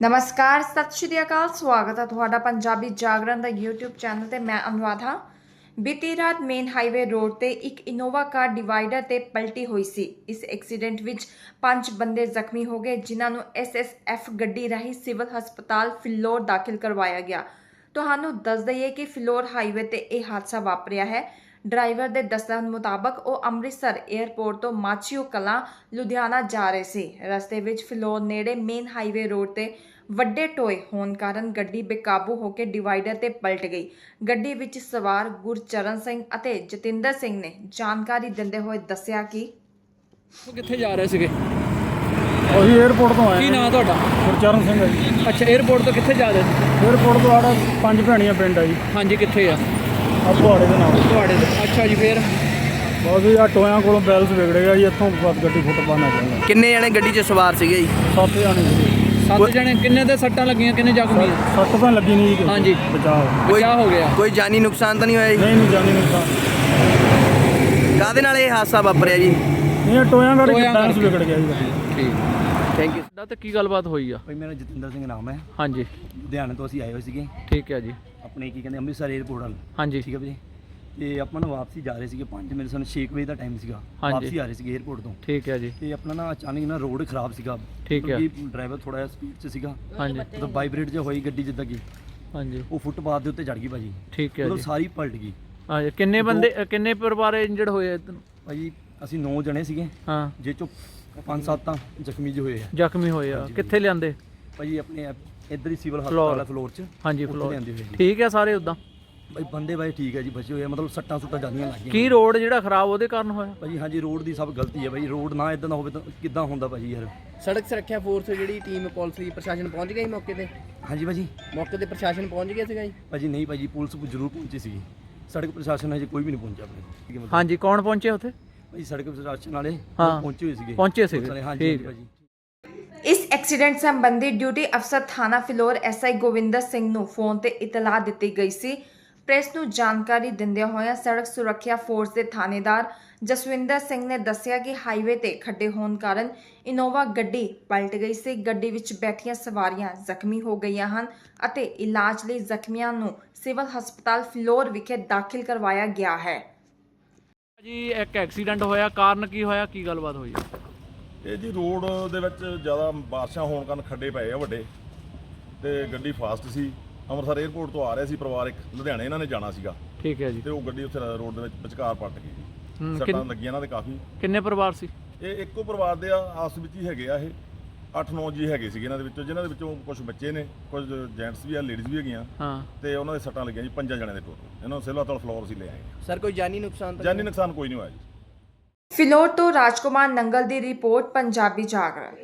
ਨਮਸਕਾਰ, ਸਤਿ ਸ਼੍ਰੀ ਅਕਾਲ, ਸਵਾਗਤ ਹੈ ਤੁਹਾਡਾ ਪੰਜਾਬੀ ਜਾਗਰਣ ਦਾ YouTube ਚੈਨਲ ਤੇ ਮੈਂ ਅਨੁਰਾਧਾ। ਬੀਤੀ ਰਾਤ ਮੇਨ ਹਾਈਵੇ ਰੋਡ ਤੇ ਇੱਕ ਇਨੋਵਾ ਕਾਰ ਡਿਵਾਈਡਰ ਤੇ ਪਲਟੀ ਹੋਈ ਸੀ। ਇਸ ਐਕਸੀਡੈਂਟ ਵਿੱਚ ਪੰਜ ਬੰਦੇ ਜ਼ਖਮੀ ਹੋ ਗਏ, ਜਿਨ੍ਹਾਂ ਨੂੰ SSF ਗੱਡੀ ਰਾਹੀਂ ਸਿਵਲ ਹਸਪਤਾਲ ਫਿਲੌਰ ਦਾਖਲ ਕਰਵਾਇਆ ਗਿਆ। ਤੁਹਾਨੂੰ ਦੱਸ ਦਈਏ ਕਿ ਫਿਲੌਰ ਹਾਈਵੇ ਤੇ ਇਹ ਹਾਦਸਾ ਵਾਪਰਿਆ ਹੈ। ਡਰਾਈਵਰ ਦੇ ਦੱਸਣ ਮੁਤਾਬਕ ਉਹ ਅੰਮ੍ਰਿਤਸਰ 에ਅਰਪੋਰਟ ਤੋਂ ਮਾਚੀਓ ਕਲਾਂ ਲੁਧਿਆਣਾ ਜਾ ਰਹੇ ਸੀ। ਰਸਤੇ ਵਿੱਚ ਫਿਲੌਰ ਨੇੜੇ ਮੇਨ ਹਾਈਵੇ ਰੋਡ ਤੇ ਵੱਡੇ ਟੋਏ ਹੋਣ ਕਾਰਨ ਗੱਡੀ ਬੇਕਾਬੂ ਹੋ ਕੇ ਡਿਵਾਈਡਰ ਤੇ ਪਲਟ ਗਈ। ਗੱਡੀ ਵਿੱਚ ਸਵਾਰ ਗੁਰਚਰਨ ਸਿੰਘ ਅਤੇ ਜਤਿੰਦਰ ਸਿੰਘ ਨੇ ਜਾਣਕਾਰੀ ਦਿੰਦੇ ਹੋਏ ਦੱਸਿਆ ਕਿ ਉਹ ਕਿੱਥੇ ਜਾ ਰਹੇ ਸੀਗੇ? ਅਸੀਂ 에어ਪੋਰਟ ਤੋਂ ਆਏ ਕੀ ਨਾਂ ਤੁਹਾਡਾ? ਗੁਰਚਰਨ ਸਿੰਘ ਹੈ ਜੀ। ਅੱਛਾ 에어ਪੋਰਟ ਤੋਂ ਕਿੱਥੇ ਜਾ ਰਹੇ ਸੀ? 에어ਪੋਰਟ ਤੋਂ ਆੜਾ ਪੰਜ ਭੈਣੀਆਂ ਪਿੰਡ ਆ ਜੀ। ਹਾਂਜੀ ਕਿੱਥੇ ਆ? ਆਪਵਾੜੇ ਦੇ ਨਾਲ। ਤੁਹਾਡੇ ਤੋਂ। ਅੱਛਾ ਜੀ ਫੇਰ? ਬਸ ਜੀ ਆ ਟੋਇਆਂ ਕੋਲੋਂ ਬੈਲਸ ਵਿਗੜ ਗਿਆ ਜੀ ਇੱਥੋਂ ਬਸ ਗੱਡੀ ਫੁੱਟ ਪਾਣਾ ਚਾਹੁੰਦਾ ਕਿੰਨੇ ਜਣੇ ਗੱਡੀ 'ਚ ਸਵਾਰ ਸੀਗੇ ਜੀ? ਸੱਤ ਜਾਣੇ ਸੀ। ਸੱਤ ਜਣੇ ਕਿੰਨੇ ਦੇ ਸੱਟਾਂ ਲੱਗੀਆਂ ਕਿੰਨੇ ਜ਼ਖਮੀ ਆ? ਸੱਟ ਤਾਂ ਲੱਗੀ ਨਹੀਂ ਜੀ। ਕਿਸੇ ਹਾਂਜੀ। ਨੂੰ। ਬਚਾਓ ਕੋਈ ਕਿਆ ਹੋ ਗਿਆ। ਕੋਈ ਜਾਨੀ ਨੁਕਸਾਨ ਤਾਂ ਨਹੀਂ ਹੋਇਆ ਜੀ? ਨਹੀਂ ਨਹੀਂ ਜਾਣੀ ਨੁਕਸਾਨ। ਕਾਦੇ ਨਾਲ ਇਹ ਹਾਦਸਾ ਵਾਪਰਿਆ ਜੀ? ਨਹੀਂ ਇਹ ਟੋਇਆਂ ਕਰਕੇ ਟੋਇਆਂ ਬੈਲਸ ਕਰਕੇ। ਵਿਗੜ ਗਿਆ ਜੀ। ਠੀਕ। ਥੈਂਕ ਯੂ ਦਾ ਤੇ ਕੀ ਗੱਲਬਾਤ ਹੋਈ ਆ? ਭਾਈ ਮੇਰਾ ਜਤਿੰਦਰ ਸਿੰਘ ਨਾਮ ਹੈ। ਹਾਂਜੀ। ਲੁਧਿਆਣੇ ਤੋਂ ਅਸੀਂ ਆਏ ਹੋਏ ਸੀਗੇ। ਠੀਕ ਹੈ ਜੀ। ਆਪਣੇ ਕੀ ਕਹਿੰਦੇ ਅੰਮ੍ਰਿਤਸਰ 에ਅਰਪੋਰਟ ਵੱਲ। ਹਾਂਜੀ। ਠੀਕ ਹੈ ਵੀਰੇ ਤੇ ਆਪਾਂ ਨੂੰ ਵਾਪਸੀ ਜਾ ਰਹੇ ਸੀਗੇ 5 ਮੇਰੇ ਸਾਨੂੰ 6 ਵਜੇ ਦਾ ਟਾਈਮ ਸੀਗਾ। ਵਾਪਸੀ ਆ ਰਹੇ ਸੀਗੇ 에ਅਰਪੋਰਟ ਤੋਂ। ਠੀਕ ਹੈ ਜੀ। ਤੇ ਆਪਣਾ ਨਾ ਅਚਾਨਕ ਨਾ ਰੋਡ ਖਰਾਬ ਸੀਗਾ। ਠੀਕ ਹੈ। ਕਿਉਂਕਿ ਡਰਾਈਵਰ ਥੋੜਾ ਜਿਹਾ ਸਪੀਡ 'ਚ ਸੀਗਾ। ਹਾਂਜੀ। ਮਤਲਬ ਵਾਈਬ੍ਰੇਟ ਜਿਹਾ ਹੋਈ ਗੱਡੀ ਜਿੱਦਾਂ ਕਿ। ਹਾਂਜੀ। ਉਹ ਫੁੱਟਪਾਥ ਦੇ ਉੱਤੇ ਚੜ ਗਈ ਭਾਜੀ। ਠੀਕ ਹੈ ਮਤਲਬ ਜੀ। ਸਾਰੀ ਪਲਟ ਗਈ। ਹਾਂਜੀ। ਕਿੰਨੇ ਬੰਦੇ ਕਿੰਨੇ ਪਰਿਵਾਰ ਇੰਜਰਡ ਹੋਏ? ਭਾਜੀ ਅਸੀਂ 9 ਜਣੇ ਸੀਗੇ। ਹਾਂ। ਜੇ ਚੋਂ 5-7 ਤਾਂ ਜ਼ਖਮੀ ਜਿਹੇ ਹੋਏ ਆ। ਜ਼ਖਮੀ ਹੋਏ ਆ। ਕਿੱਥੇ ਲਿਆਂਦੇ? ਭਾਜੀ ਆਪਣੇ ਇੱਧਰ ਹੀ ਸਿਵਲ। ਹਸਪਤਾਲ ਹੈ ਫਲੋਰ 'ਚ। ਹਾਂਜੀ ਉੱਥੇ ਫਲੋਰ ਲਿਆਂਦੇ ਹੋਏ ਜੀ। ਠੀਕ ਹੈ ਸਾਰੇ ਉਦਾਂ? ਭਾਈ ਬੰਦੇ ਬਾਈ ਠੀਕ ਹੈ ਜੀ ਬਚੇ ਹੋਏ ਆ। ਮਤਲਬ ਸੱਟਾਂ ਸੁੱਟਾਂ ਜਾਂਦੀਆਂ ਲੱਗੀਆਂ ਕੀ ਰੋਡ ਜਿਹੜਾ ਖਰਾਬ ਉਹਦੇ ਕਾਰਨ ਹੋਇਆ? ਭਾਜੀ ਹਾਂਜੀ ਰੋਡ ਦੀ ਸਭ ਗਲਤੀ ਹੈ ਭਾਜੀ। ਰੋਡ ਨਾ ਇਦਾਂ ਦਾ ਹੋਵੇ ਤਾਂ ਕਿੱਦਾਂ ਹੁੰਦਾ ਭਾਜੀ ਯਾਰ? ਸੜਕ ਸੁਰੱਖਿਆ ਫੋਰਸ ਜਿਹੜੀ ਟੀਮ ਪੁਲਿਸ ਦੀ ਪ੍ਰਸ਼ਾਸਨ ਪਹੁੰਚ ਸੀ ਮੌਕੇ ਤੇ? ਹਾਂਜੀ ਭਾਜੀ। ਮੌਕੇ ਤੇ ਪ੍ਰਸ਼ਾਸਨ ਪਹੁੰਚ ਗਿਆ ਸੀਗਾ ਜੀ? ਭਾਜੀ ਨਹੀਂ ਭਾਜੀ ਪੁਲਿਸ ਜ਼ਰੂਰ ਪਹੁੰਚੀ ਸੀਗੀ। ਸੜਕ ਪ੍ਰਸ਼ਾਸਨ ਹਜੇ ਕੋਈ ਵੀ ਨਹੀਂ ਪਹੁੰਚਿਆ ਆਪਣੇ ਹਾਂਜੀ ਕੌਣ ਪਹੁੰਚੇ ਉੱਥੇ? ਭਾਜੀ ਸੜਕ ਪ੍ਰਸ਼ਾਸਨ ਵਾਲੇ ਹਾਂ। ਪਹੁੰਚੇ ਹੋਏ ਸੀਗੇ। ਪਹੁੰਚੇ ਸੀਗੇ, ਪੁਲਿਸ ਵਾਲੇ, ਹਾਂਜੀ ਠੀਕ। ਹਾਂਜੀ ਭਾਜੀ। ਇਸ ਐਕਸੀਡੈਂਟ ਸੰਬੰਧੀ ਡਿਊਟੀ ਅਫਸਰ ਥਾਣਾ ਫਿਲੌਰ ਐਸਆਈ ਗੋਵਿੰਦਰ ਸਿੰਘ ਨੂੰ ਫੋਨ ਤੇ ਇਤਲਾਹ ਦਿੱਤੀ ਗਈ ਸੀ। ਪ੍ਰੈਸ ਨੂੰ ਜਾਣਕਾਰੀ ਦਿੰਦਿਆਂ ਹੋਇਆਂ ਸੜਕ ਸੁਰੱਖਿਆ ਫੋਰਸ ਦੇ ਥਾਣੇਦਾਰ ਜਸਵਿੰਦਰ ਸਿੰਘ ਨੇ ਦੱਸਿਆ ਕਿ ਹਾਈਵੇ ਤੇ ਖੱਡੇ ਹੋਣ ਕਾਰਨ ਇਨੋਵਾ ਗੱਡੀ ਪਲਟ ਗਈ ਸੀ। ਗੱਡੀ ਵਿੱਚ ਬੈਠੀਆਂ ਸਵਾਰੀਆਂ ਜ਼ਖਮੀ ਹੋ ਗਈਆਂ ਹਨ ਅਤੇ ਇਲਾਜ ਲਈ ਜ਼ਖਮੀਆਂ ਨੂੰ ਸਿਵਲ ਹਸਪਤਾਲ ਫਿਲੌਰ ਵਿਖੇ ਦਾਖਲ ਕਰਵਾਇਆ ਗਿਆ ਹੈ। ਜੀ ਇੱਕ ਐਕਸੀਡੈਂਟ ਹੋਇਆ ਕਾਰਨ ਕੀ ਹੋਇਆ? ਕੀ ਗੱਲਬਾਤ ਹੋਈ? ਇਹ ਜੀ ਰੋਡ ਦੇ ਵਿੱਚ ਜ਼ਿਆਦਾ ਬਾਰਿਸ਼ਾਂ ਹੋਣ ਕਾਰਨ ਖੱਡੇ ਪਏ ਆ ਵੱਡੇ ਤੇ ਗੱਡੀ ਫਾਸਟ ਸੀ। ਅੰਮ੍ਰਿਤਸਰ 에ਅਰਪੋਰਟ ਤੋਂ ਆ ਰਿਹਾ ਸੀ ਪਰਿਵਾਰ ਇੱਕ ਲੁਧਿਆਣੇ ਇਹਨਾਂ ਨੇ ਜਾਣਾ ਸੀਗਾ। ਠੀਕ ਹੈ ਜੀ। ਤੇ ਉਹ ਗੱਡੀ ਉੱਥੇ ਰੋਡ ਦੇ ਵਿੱਚ ਵਿਚਕਾਰ ਪਲਟ ਗਈ ਹੂੰ, ਸੱਟਾਂ ਲੱਗੀਆਂ ਇਹਨਾਂ ਦੇ ਕਾਫੀ। ਕਿੰਨੇ ਪਰਿਵਾਰ ਸੀ? ਇਹ ਇੱਕੋ ਪਰਿਵਾਰ ਦੇ ਆ ਆਸ ਵਿੱਚ ਹੀ ਹੈਗੇ ਆ ਇਹ। 8-9 ਜੀ ਹੈਗੇ ਸੀਗੇ ਇਹਨਾਂ ਦੇ ਵਿੱਚੋਂ ਜਿਨ੍ਹਾਂ ਦੇ ਵਿੱਚੋਂ ਕੁਝ ਬੱਚੇ ਨੇ ਕੁਝ ਜੈਂਟਸ ਵੀ ਆ ਲੇਡੀਜ਼ ਵੀ ਹੈਗੀਆਂ। ਹਾਂ। ਤੇ ਉਹਨਾਂ ਦੇ ਸੱਟਾਂ ਲੱਗੀਆਂ ਜੀ ਪੰਜਾਂ ਜਣਿਆਂ ਦੇ ਟੋਟਲ ਇਹਨਾਂ ਨੂੰ ਸਿਲਵਾ ਤਲ ਫਲੋਰ ਸੀ ਲੈ ਆਏ ਸਰ ਕੋਈ ਜਾਨੀ ਨੁਕਸਾਨ ਤਾਂ ਜਾਨੀ ਨੁਕਸਾਨ ਕੋਈ ਨਹੀਂ ਹੋਇਆ ਜੀ। ਫਿਲੌਰ ਤੋਂ ਰਾਜਕੁਮਾਰ ਨੰਗਲ ਦੀ ਰਿਪੋਰਟ ਪੰਜਾਬੀ ਜਾਗਰਣ।